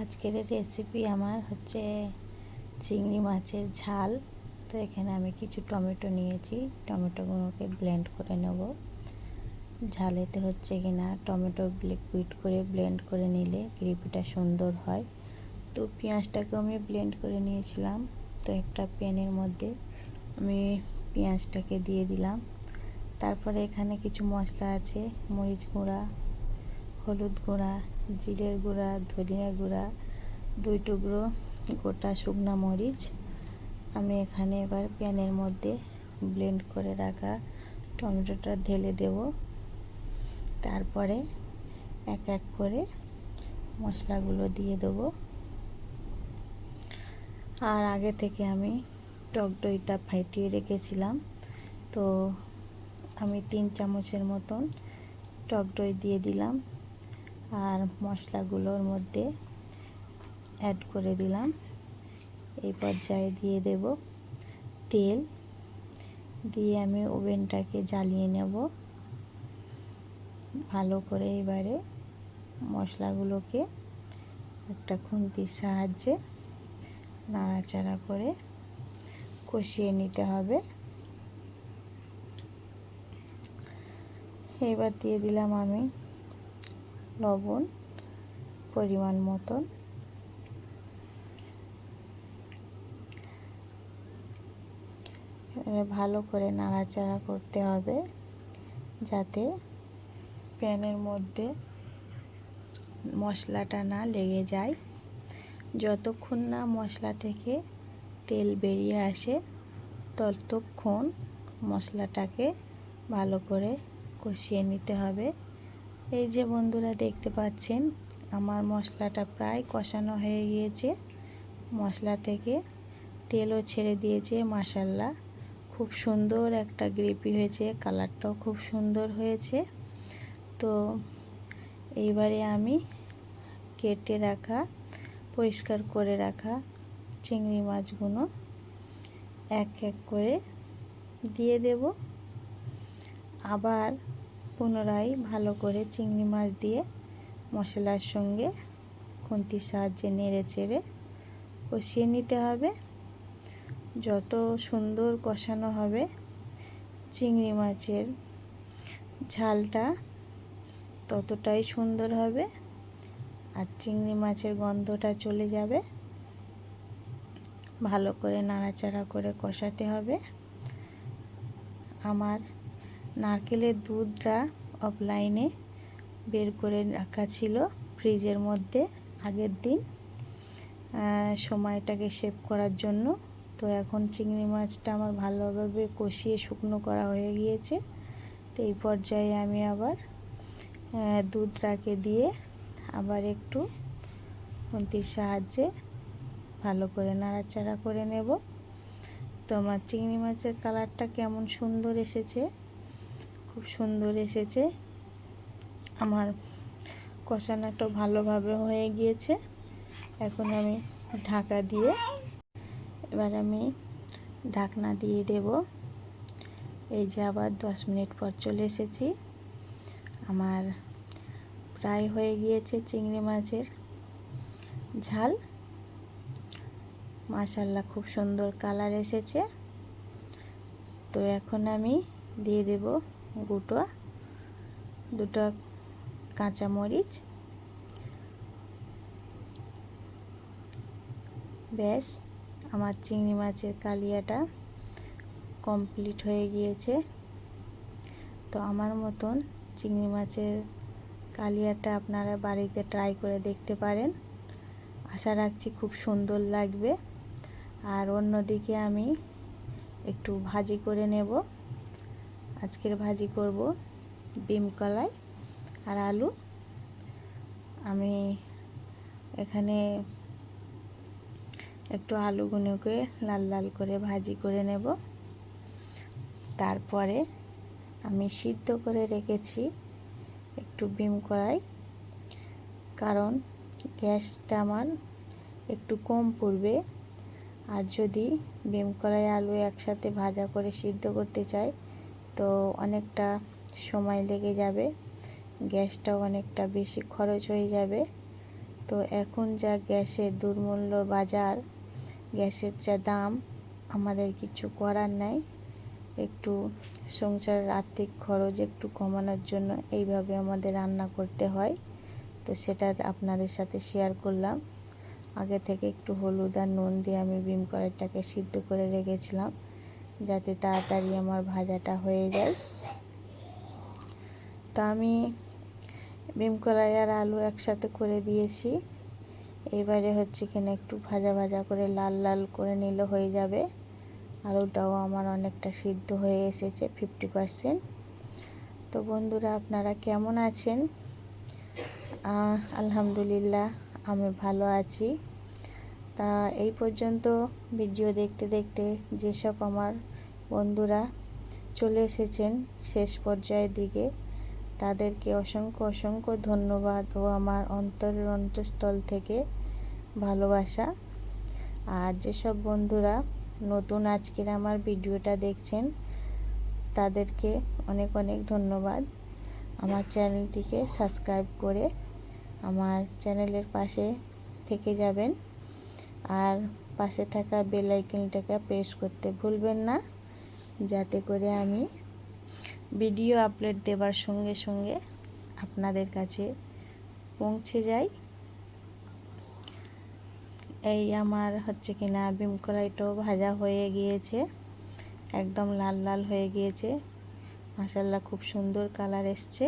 আজকের রেসিপি আমার হচ্ছে চিংড়ি মাছের ঝাল। তো এখানে আমি কিছু টমেটো নিয়েছি। টমেটোগুলোকে ব্লেন্ড করে নেব। ঝালেতে হচ্ছে কিনা টমেটো লিকুইড করে ব্লেন্ড করে নিলে গ্রেভিটা সুন্দর হয়। তো পেঁয়াজটাকে আমি ব্লেন্ড করে নিয়েছিলাম। তো একটা প্যানের মধ্যে আমি পেঁয়াজটাকে দিয়ে দিলাম। তারপরে এখানে কিছু মশলা আছে, মরিচ গুঁড়া হলুদ গুঁড়া, জিরের গুঁড়া, ধনিয়া গুঁড়া, দুই টুকরো গোটা শুকনা মরিচ। আমি এখানে এবার প্যানের মধ্যে ব্লেন্ড করে রাখা টমেটোটা ঢেলে দেব। তারপরে এক এক করে মশলাগুলো দিয়ে দেব। আর আগে থেকে আমি টক দইটা ফাটিয়ে রেখেছিলাম। তো আমি তিন চামচের মতন টক দই দিয়ে দিলাম। আর মশলাগুলোর মধ্যে অ্যাড করে দিলাম। এই পর্যায়ে দিয়ে দেব তেল। দিয়ে আমি ওভেনটাকে জ্বালিয়ে নেব। ভালো করে এবারে মশলাগুলোকে একটা খুন্তির সাহায্যে নাড়াচাড়া করে কষিয়ে নিতে হবে। এবার দিয়ে দিলাম আমি লবণ পরিমাণ মতন। ভালো করে নাড়াচাড়া করতে হবে যাতে প্যানের মধ্যে মশলাটা না লেগে যায়। যতক্ষণ না মশলা থেকে তেল বেরিয়ে আসে, ততক্ষণ মশলাটাকে ভালো করে কষিয়ে নিতে হবে। এই যে বন্ধুরা দেখতে পাচ্ছেন, আমার মশলাটা প্রায় কষানো হয়ে গিয়েছে। মশলা থেকে তেলও ছেড়ে দিয়েছে মাসাল্লা খুব সুন্দর একটা গ্রেভি হয়েছে, কালারটাও খুব সুন্দর হয়েছে। তো এইবারে আমি কেটে রাখা, পরিষ্কার করে রাখা চিংড়ি মাছগুলো এক এক করে দিয়ে দেব। আবার পুনরায় ভালো করে চিংড়ি মাছ দিয়ে মশলার সঙ্গে খুন্তির সাহায্যে নেড়ে চেড়ে কষিয়ে নিতে হবে। যত সুন্দর কষানো হবে চিংড়ি মাছের ঝালটা, ততটাই সুন্দর হবে আর চিংড়ি মাছের গন্ধটা চলে যাবে। ভালো করে নাড়াচাড়া করে কষাতে হবে। আমার নারকেলের দুধটা অফলাইনে বের করে রাখা ছিল ফ্রিজের মধ্যে আগের দিন। সময়টাকে সেভ করার জন্য। তো এখন চিংড়ি মাছটা আমার ভালোভাবে কষিয়ে শুকনো করা হয়ে গিয়েছে। তো এই পর্যায়ে আমি আবার দুধটাকে দিয়ে আবার একটু খুন্তির সাহায্যে ভালো করে নাড়াচাড়া করে নেব। তো আমার চিংড়ি মাছের কালারটা কেমন সুন্দর এসেছে। খুব সুন্দর এসেছে। আমার কষানাটা ভালোভাবে হয়ে গিয়েছে। এখন আমি ঢাকা দিয়ে এবার আমি ঢাকনা দিয়ে দেব। এই যে আবার দশ মিনিট পর চলে এসেছি। আমার প্রায় হয়ে গিয়েছে চিংড়ি মাছের ঝাল। মাশাল্লাহ খুব সুন্দর কালার এসেছে। তো এখন আমি দিয়ে দেব গুটো দুটো কাঁচামরিচ, ব্যাস, আমার চিংড়ি মাছের কালিয়াটা কমপ্লিট হয়ে গিয়েছে। তো আমার মতন চিংড়ি মাছের কালিয়াটা আপনারা বাড়িতে ট্রাই করে দেখতে পারেন। আশা রাখছি খুব সুন্দর লাগবে। আর অন্যদিকে আমি একটু ভাজি করে নেব। আজকের ভাজি করব বিম কলাই আর আলু। আমি এখানে একটু আলুগুলোকে লাল লাল করে ভাজি করে নেব। তারপরে আমি সিদ্ধ করে রেখেছি একটু বিম কড়াই কারণ গ্যাসটা আমার একটু কম পড়বে। আর যদি বিম কড়াই আলু একসাথে ভাজা করে সিদ্ধ করতে চাই তো অনেকটা সময় লেগে যাবে। গ্যাসটাও অনেকটা বেশি খরচ হয়ে যাবে। তো এখন যা গ্যাসের দুর্মূল্য বাজার, গ্যাসের যা দাম, আমাদের কিছু করার নাই। একটু সংসারের আর্থিক খরচ একটু কমানোর জন্য এইভাবে আমাদের রান্না করতে হয়। তো সেটা আপনাদের সাথে শেয়ার করলাম। আগে থেকে একটু হলুদ আর নুন দিয়ে আমি বিম কড়াইটাকে সিদ্ধ করে রেখেছিলাম। যাতে তাড়াতাড়ি আমার ভাজাটা হয়ে যায়। তো আমি বিম কড়াই আর আলু একসাথে করে দিয়েছি। এবারে হচ্ছে কিনা একটু ভাজা ভাজা করে লাল লাল করে নিলে হয়ে যাবে। আলুটাও আমার অনেকটা সিদ্ধ হয়ে এসেছে ফিফটি পারসেন্ট তো বন্ধুরা, আপনারা কেমন আছেন? আলহামদুলিল্লাহ, আমি ভালো আছি। এই পর্যন্ত ভিডিও দেখতে দেখতে যেসব আমার বন্ধুরা চলে এসেছেন শেষ পর্যায়ের দিকে, তাদেরকে অসংখ্য অসংখ্য ধন্যবাদ ও আমার অন্তরের অন্তঃস্থল থেকে ভালোবাসা। আর যেসব বন্ধুরা নতুন আজকের আমার ভিডিওটা দেখছেন, তাদেরকে অনেক অনেক ধন্যবাদ। আমার চ্যানেলটিকে সাবস্ক্রাইব করে আমার চ্যানেলের পাশে থেকে যাবেন। আর পাশে থাকা বেল আইকনটাকে প্রেস করতে ভুলবেন না, যাতে করে আমি ভিডিও আপলোড দেবার সঙ্গে সঙ্গে আপনাদের কাছে পৌঁছে যায় এই আমার হচ্ছে কিনা বিম কড়াইটাও ভাজা হয়ে গিয়েছে, একদম লাল লাল হয়ে গিয়েছে। মাসাল্লাহ খুব সুন্দর কালার এসছে।